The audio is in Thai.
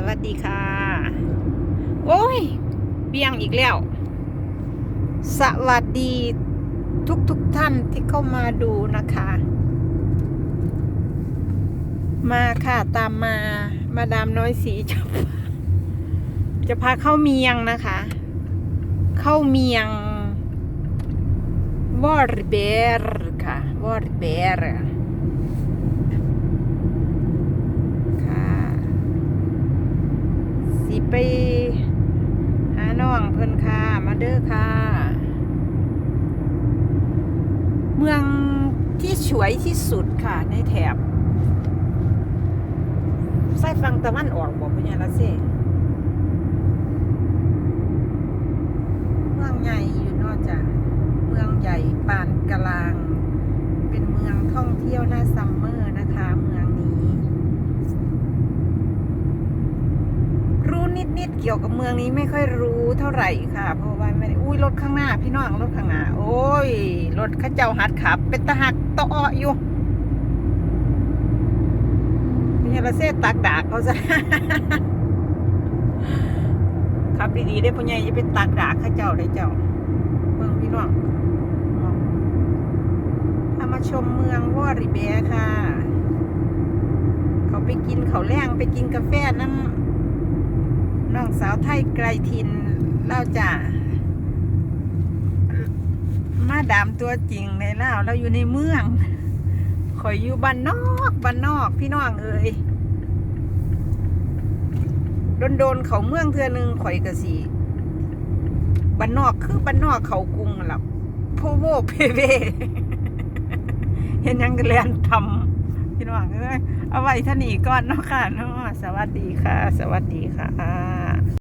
สวัสดีค่ะ โอ้ย เบียงอีกแล้ว สวัสดีทุกทุกท่านที่เข้ามาดูนะคะ มาค่ะตามมามาดามน้อยสีจะพาจะพาเข้าเมียงนะคะ เข้าเมียงวอร์เบร์ค่ะวอร์เบร์ค่ะ สิ ไปหาน้องเพิ่นค่ะมาเด้อค่ะ เมืองที่สวยที่สุดค่ะ ในแถบใส่ฟังตะวันออกบอกพญาละเซเมืองใหญ่อยู่นอกจากเมืองใหญ่ปานกลาง เป็นเมืองท่องเที่ยวหน้าซัมเมอร์นะคะ เมืองนี้ รู้ นิดๆเกี่ยวกับเมืองนี้ไม่ค่อยรู้เท่าไหร่ค่ะ เพราะว่าไม่ได้อุ้ยรถข้างหน้า พี่น้องรถข้างหน้า โอ้ยรถข้าเจ้าหัดขับ เป็นตะหักตะอ้ออยู่นี่ละเซตักดากเขาซะขับดีๆได้พ่อใหญ่อย่าไปตักดากข้าเจ้าเลยเจ้า เมืองพี่น้องถ้ามาชมเมืองวอริเบียค่ะ เขาไปกินเขาแรงไปกินกาแฟน้ำ น้องสาวไทยไกลทินเล่าจ่ามาดามตัวจริงในเล่าเราอยู่ในเมืองข่อยอยู่บ้านนอกบ้านนอกพี่น้องเอ้ยโดนโดนเขาเมืองเทือหนึงข่อยกะสีบ้านนอกคือบ้านนอกเขากรุงหลับโพโวเพเวเห็นยังกเรียนทำ พี่น้องเอ้ยเอาไว้ท่านี้ก่อนเนาะค่ะเนาะสวัสดีค่ะ สวัสดีค่ะ